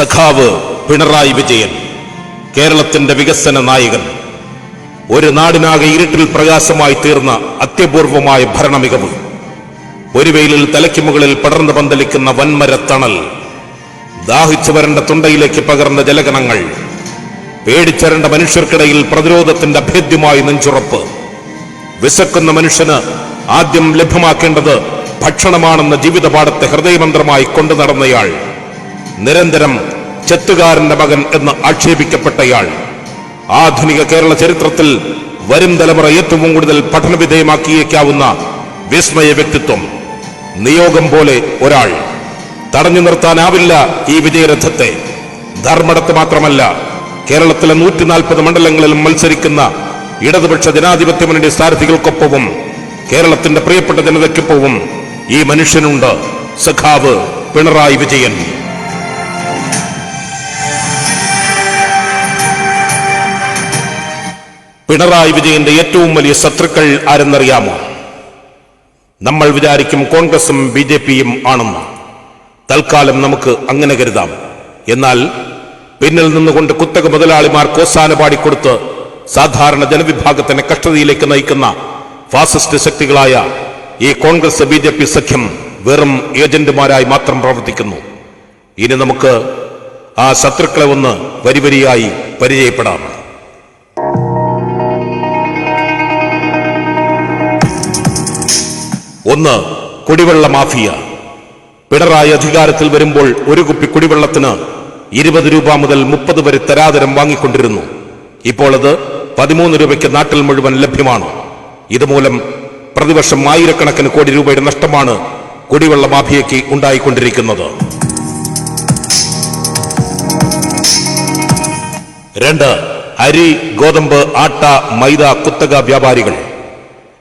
സഖാവ് പിണറായി വിജയൻ കേരളത്തിന്റെ വികസന നായകൻ ഒരു നാടിനാകെ ഇരുട്ടിൽ പ്രകാശമായി തീർന്ന അത്യപൂർവമായ ഭരണമികവ് ഒരു വെയിലിൽ തലയ്ക്ക് മുകളിൽ പടർന്നു പന്തലിക്കുന്ന വൻമര തണൽ ദാഹിച്ചു വരേണ്ട തുണ്ടയിലേക്ക് പകർന്ന ജലഗണങ്ങൾ പേടിച്ചരേണ്ട മനുഷ്യർക്കിടയിൽ പ്രതിരോധത്തിന്റെ അഭേദ്യമായ നെഞ്ചുറപ്പ് വിശക്കുന്ന മനുഷ്യന് ആദ്യം ലഭ്യമാക്കേണ്ടത് ഭക്ഷണമാണെന്ന ജീവിതപാഠത്തെ ഹൃദയമന്ത്രമായി കൊണ്ടു നടന്നയാൾ നിരന്തരം ചെത്തുകാരന്റെ മകൻ എന്ന് ആക്ഷേപിക്കപ്പെട്ടയാൾ. ആധുനിക കേരള ചരിത്രത്തിൽ വരും തലമുറ ഏറ്റവും കൂടുതൽ പഠനവിധേയമാക്കിയേക്കാവുന്ന വിസ്മയ വ്യക്തിത്വം നിയോഗം പോലെ ഒരാൾ. തടഞ്ഞു നിർത്താനാവില്ല ഈ വിജയരഥത്തെ. ധർമ്മടത്ത് മാത്രമല്ല കേരളത്തിലെ നൂറ്റി നാൽപ്പത് മണ്ഡലങ്ങളിലും മത്സരിക്കുന്ന ഇടതുപക്ഷ ജനാധിപത്യ മുന്നണി സ്ഥാനാർത്ഥികൾക്കൊപ്പവും കേരളത്തിന്റെ പ്രിയപ്പെട്ട ജനതയ്ക്കൊപ്പവും ഈ മനുഷ്യനുണ്ട് സഖാവ് പിണറായി വിജയൻ. പിണറായി വിജയന്റെ ഏറ്റവും വലിയ ശത്രുക്കൾ ആരെന്നറിയാമോ? നമ്മൾ വിചാരിക്കും കോൺഗ്രസും ബി ജെ പിയും ആണെന്ന്. തൽക്കാലം നമുക്ക് അങ്ങനെ കരുതാം. എന്നാൽ പിന്നിൽ നിന്നുകൊണ്ട് കുത്തക മുതലാളിമാർ കോസാന പാടിക്കൊടുത്ത് സാധാരണ ജനവിഭാഗത്തിനെ കഷ്ടതയിലേക്ക് നയിക്കുന്ന ഫാസിസ്റ്റ് ശക്തികളായ ഈ കോൺഗ്രസ് ബി ജെ പി സഖ്യം വെറും ഏജന്റുമാരായി മാത്രം പ്രവർത്തിക്കുന്നു. ഇനി നമുക്ക് ആ ശത്രുക്കളെ ഒന്ന് വരിവരിയായി പരിചയപ്പെടാം. ഒന്ന് കുടിവെള്ള മാഫിയ. പിണറായി അധികാരത്തിൽ വരുമ്പോൾ ഒരു കുപ്പി കുടിവെള്ളത്തിന് ഇരുപത് രൂപ മുതൽ മുപ്പത് വരെ തരാതരം വാങ്ങിക്കൊണ്ടിരുന്നു. ഇപ്പോൾ അത് പതിമൂന്ന് രൂപയ്ക്ക് നാട്ടിൽ മുഴുവൻ ലഭ്യമാണ്. ഇതുമൂലം പ്രതിവർഷം ആയിരക്കണക്കിന് കോടി രൂപയുടെ നഷ്ടമാണ് കുടിവെള്ള മാഫിയയ്ക്ക് ഉണ്ടായിക്കൊണ്ടിരിക്കുന്നത്. രണ്ട് അരി ഗോതമ്പ് ആട്ട മൈദ കുത്തക വ്യാപാരികൾ.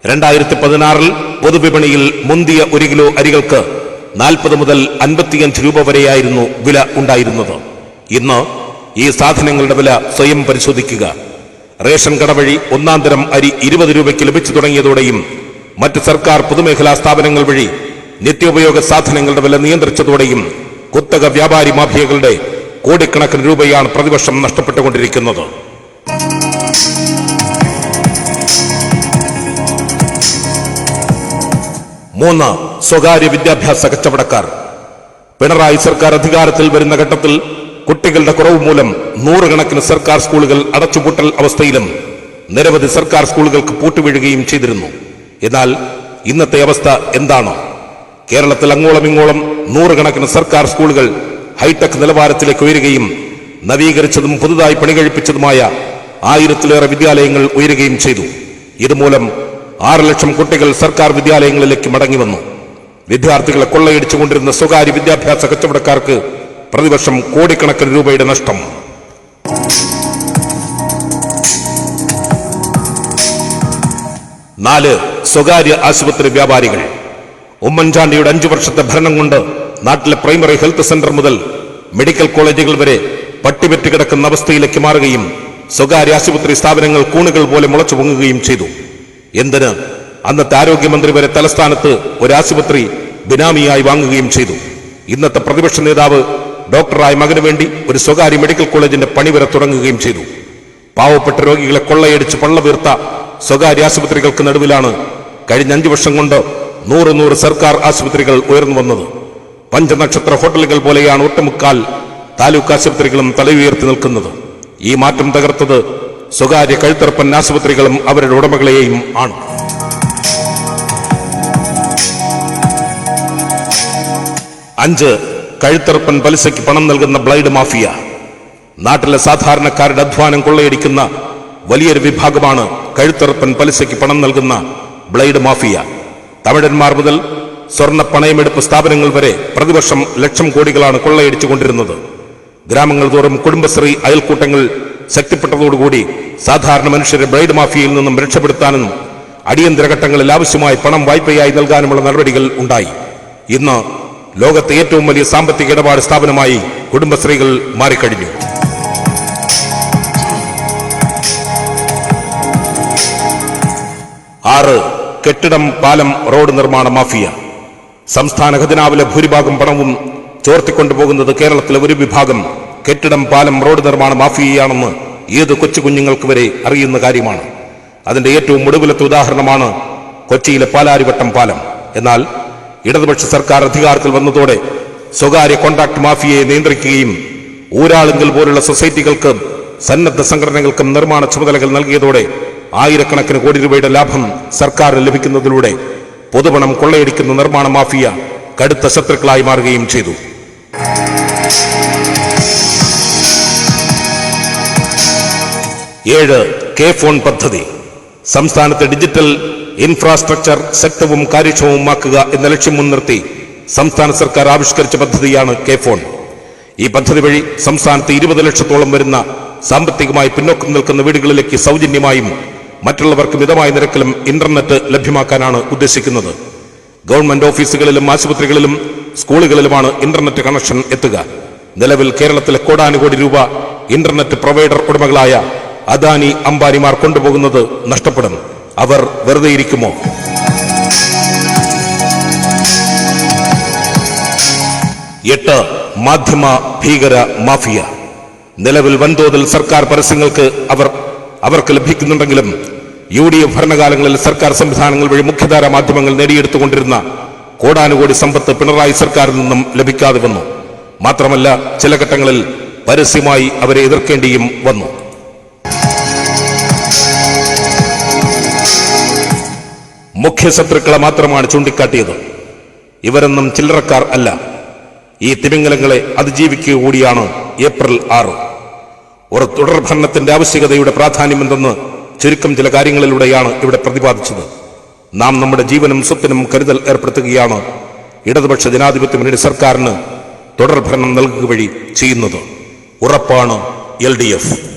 രണ്ടായിരത്തി പതിനാറിൽ പൊതുവിപണിയിൽ മുന്തിയ ഒരു കിലോ അരികൾക്ക് നാൽപ്പത് മുതൽ അൻപത്തിയഞ്ച് രൂപ വരെയായിരുന്നു വില ഉണ്ടായിരുന്നത്. ഇന്ന് ഈ സാധനങ്ങളുടെ വില സ്വയം പരിശോധിക്കുക. റേഷൻ കട വഴി ഒന്നാം തരം അരി ഇരുപത് രൂപയ്ക്ക് ലഭിച്ചു തുടങ്ങിയതോടെയും മറ്റ് സർക്കാർ പൊതുമേഖലാ സ്ഥാപനങ്ങൾ വഴി നിത്യോപയോഗ സാധനങ്ങളുടെ വില നിയന്ത്രിച്ചതോടെയും കുത്തക വ്യാപാരി മാഫിയകളുടെ കോടിക്കണക്കിന് രൂപയാണ് പ്രതിവർഷം നഷ്ടപ്പെട്ടുകൊണ്ടിരിക്കുന്നത്. മൂന്ന് സ്വകാര്യ വിദ്യാഭ്യാസ കച്ചവടക്കാർ. പിണറായി സർക്കാർ അധികാരത്തിൽ വരുന്ന ഘട്ടത്തിൽ കുട്ടികളുടെ കുറവ് മൂലം നൂറുകണക്കിന് സർക്കാർ സ്കൂളുകൾ അടച്ചുപൂട്ടൽ അവസ്ഥയിലും നിരവധി സർക്കാർ സ്കൂളുകൾക്ക് പൂട്ടുവീഴുകയും ചെയ്തിരുന്നു. എന്നാൽ ഇന്നത്തെ അവസ്ഥ എന്താണ്? കേരളത്തിൽ അങ്ങോളം ഇങ്ങോളം നൂറുകണക്കിന് സർക്കാർ സ്കൂളുകൾ ഹൈടെക് നിലവാരത്തിലേക്ക് ഉയരുകയും നവീകരിച്ചതും പുതുതായി പണികഴിപ്പിച്ചതുമായ ആയിരത്തിലേറെ വിദ്യാലയങ്ങൾ ഉയരുകയും ചെയ്തു. ഇതുമൂലം ആറ് ലക്ഷം കുട്ടികൾ സർക്കാർ വിദ്യാലയങ്ങളിലേക്ക് മടങ്ങി വന്നു. വിദ്യാർത്ഥികളെ കൊള്ളയടിച്ചുകൊണ്ടിരുന്ന സ്വകാര്യ വിദ്യാഭ്യാസ കച്ചവടക്കാർക്ക് പ്രതിവർഷം കോടിക്കണക്കിന് രൂപയുടെ നഷ്ടം. നാല് സ്വകാര്യ ആശുപത്രി വ്യാപാരികൾ. ഉമ്മൻചാണ്ടിയുടെ അഞ്ചു വർഷത്തെ ഭരണം കൊണ്ട് നാട്ടിലെ പ്രൈമറി ഹെൽത്ത് സെന്റർ മുതൽ മെഡിക്കൽ കോളേജുകൾ വരെ പട്ടിപറ്റി കിടക്കുന്ന അവസ്ഥയിലേക്ക് മാറുകയും സ്വകാര്യ ആശുപത്രി സ്ഥാപനങ്ങൾ കൂണുകൾ പോലെ മുളച്ചു പൊങ്ങുകയും ചെയ്തു. എന്തിന്? അന്നത്തെ ആരോഗ്യമന്ത്രി വരെ തലസ്ഥാനത്ത് ഒരു ആശുപത്രി ബിനാമിയായി വാങ്ങുകയും ചെയ്തു. ഇന്നത്തെ പ്രതിപക്ഷ നേതാവ് ഡോക്ടറായ മകന് വേണ്ടി ഒരു സ്വകാര്യ മെഡിക്കൽ കോളേജിന്റെ പണി വരെ തുടങ്ങുകയും ചെയ്തു. പാവപ്പെട്ട രോഗികളെ കൊള്ളയടിച്ച് പള്ള വീർത്ത സ്വകാര്യ ആശുപത്രികൾക്ക് നടുവിലാണ് കഴിഞ്ഞ അഞ്ചു വർഷം കൊണ്ട് നൂറ് നൂറ് സർക്കാർ ആശുപത്രികൾ ഉയർന്നു വന്നത്. പഞ്ചനക്ഷത്ര ഹോട്ടലുകൾ പോലെയാണ് ഒട്ടുമുക്കാൽ താലൂക്ക് ആശുപത്രികളും തലയുയർത്തി നിൽക്കുന്നത്. ഈ മാറ്റം തകർത്തത് സ്വകാര്യ കഴുത്തറപ്പൻ ആശുപത്രികളും അവരുടെ ഉടമകളെയും ആണ്. അഞ്ച് കഴുത്തറപ്പൻ പലിശയ്ക്ക് പണം നൽകുന്ന ബ്ലൈഡ് മാഫിയ. നാട്ടിലെ സാധാരണക്കാരുടെ അധ്വാനം കൊള്ളയടിക്കുന്ന വലിയൊരു വിഭാഗമാണ് കഴുത്തറപ്പൻ പലിശയ്ക്ക് പണം നൽകുന്ന ബ്ലൈഡ് മാഫിയ. തമിഴന്മാർ മുതൽ സ്വർണ പണയമെടുപ്പ് സ്ഥാപനങ്ങൾ വരെ പ്രതിവർഷം ലക്ഷം കോടികളാണ് കൊള്ളയടിച്ചുകൊണ്ടിരുന്നത്. ഗ്രാമങ്ങൾ തോറും കുടുംബശ്രീ അയൽക്കൂട്ടങ്ങൾ ശക്തിപ്പെട്ടതോടുകൂടി സാധാരണ മനുഷ്യരെ ബ്ലൈഡ് മാഫിയയിൽ നിന്നും രക്ഷപ്പെടുത്താനും അടിയന്തര ഘട്ടങ്ങളിൽ ആവശ്യമായി പണം വായ്പയായി നൽകാനുമുള്ള നടപടികൾ ഉണ്ടായി. ഇന്ന് ലോകത്തെ ഏറ്റവും വലിയ സാമ്പത്തിക ഇടപാട് സ്ഥാപനമായി കുടുംബശ്രീകൾ മാറിക്കഴിഞ്ഞു. ആറ് കെട്ടിടം പാലം റോഡ് നിർമ്മാണ മാഫിയ. സംസ്ഥാന ഖജനാവിലെ ഭൂരിഭാഗം പണവും ചോർത്തിക്കൊണ്ടുപോകുന്നത് കേരളത്തിലെ ഒരു വിഭാഗം. കെട്ടിടം പാലം റോഡ് നിർമ്മാണം മാഫിയയാണെന്ന് ഏത് കൊച്ചു കുഞ്ഞുങ്ങൾക്ക് വരെ അറിയുന്ന കാര്യമാണ്. അതിന്റെ ഏറ്റവും ഒടുവിലത്തെ ഉദാഹരണമാണ് കൊച്ചിയിലെ പാലാരിവട്ടം പാലം. എന്നാൽ ഇടതുപക്ഷ സർക്കാർ അധികാരത്തിൽ വന്നതോടെ സ്വകാര്യ കോൺട്രാക്ട് മാഫിയയെ നിയന്ത്രിക്കുകയും ഊരാളുങ്കൽ പോലുള്ള സൊസൈറ്റികൾക്ക് സന്നദ്ധ സംഘടനകൾക്കും നിർമ്മാണ ചുമതലകൾ നൽകിയതോടെ ആയിരക്കണക്കിന് കോടി രൂപയുടെ ലാഭം സർക്കാരിന് ലഭിക്കുന്നതിലൂടെ പൊതുപണം കൊള്ളയടിക്കുന്ന നിർമ്മാണ മാഫിയ കടുത്ത ശത്രുക്കളായി മാറുകയും ചെയ്തു. ഏഴ് കെ ഫോൺ പദ്ധതി. സംസ്ഥാനത്തെ ഡിജിറ്റൽ ഇൻഫ്രാസ്ട്രക്ചർ ശക്തവും കാര്യക്ഷമവുമാക്കുക എന്ന ലക്ഷ്യം മുൻനിർത്തി സംസ്ഥാന സർക്കാർ ആവിഷ്കരിച്ച പദ്ധതിയാണ് കെ ഫോൺ. ഈ പദ്ധതി വഴി സംസ്ഥാനത്ത് ഇരുപത് ലക്ഷത്തോളം വരുന്ന സാമ്പത്തികമായി പിന്നോക്കം നിൽക്കുന്ന വീടുകളിലേക്ക് സൗജന്യമായും മറ്റുള്ളവർക്ക് മിതമായ നിരക്കിലും ഇന്റർനെറ്റ് ലഭ്യമാക്കാനാണ് ഉദ്ദേശിക്കുന്നത്. ഗവൺമെന്റ് ഓഫീസുകളിലും ആശുപത്രികളിലും സ്കൂളുകളിലുമാണ് ഇന്റർനെറ്റ് കണക്ഷൻ എത്തുക. നിലവിൽ കേരളത്തിലെ കോടാനുകോടി രൂപ ഇന്റർനെറ്റ് പ്രൊവൈഡർ ഉടമകളായ അദാനി അംബാനിമാർ കൊണ്ടുപോകുന്നത് നഷ്ടപ്പെടും അവർ വെറുതെ ഇരിക്കുമോ? എട്ട് മാധ്യമ ഭീകര മാഫിയ. നിലവിൽ വൻതോതിൽ സർക്കാർ പരസ്യങ്ങൾക്ക് അവർ അവർക്ക് ലഭിക്കുന്നുണ്ടെങ്കിലും യു ഡി എഫ് ഭരണകാലങ്ങളിൽ സർക്കാർ സംവിധാനങ്ങൾ വഴി മുഖ്യധാര മാധ്യമങ്ങൾ നേടിയെടുത്തുകൊണ്ടിരുന്ന കോടാനുകോടി സമ്പത്ത് പിണറായി സർക്കാരിൽ നിന്നും ലഭിക്കാതെ വന്നു. മാത്രമല്ല ചില ഘട്ടങ്ങളിൽ പരസ്യമായി അവരെ എതിർക്കേണ്ടിയും വന്നു. മുഖ്യ ശത്രുക്കളെ മാത്രമാണ് ചൂണ്ടിക്കാട്ടിയത്. ഇവരൊന്നും ചില്ലറക്കാർ അല്ല. ഈ തിമിംഗലങ്ങളെ അതിജീവിക്കുക കൂടിയാണ് ഏപ്രിൽ ആറ്. ഒരു തുടർ ഭരണത്തിന്റെ പ്രാധാന്യം എന്തെന്ന് ചുരുക്കം ചില കാര്യങ്ങളിലൂടെയാണ് ഇവിടെ പ്രതിപാദിച്ചത്. നാം നമ്മുടെ ജീവനും സ്വത്തിനും കരുതൽ ഏർപ്പെടുത്തുകയാണ് ഇടതുപക്ഷ ജനാധിപത്യ മുന്നണി സർക്കാരിന് തുടർഭരണം നൽകുക വഴി ചെയ്യുന്നത്. ഉറപ്പാണ് എൽ ഡി എഫ്.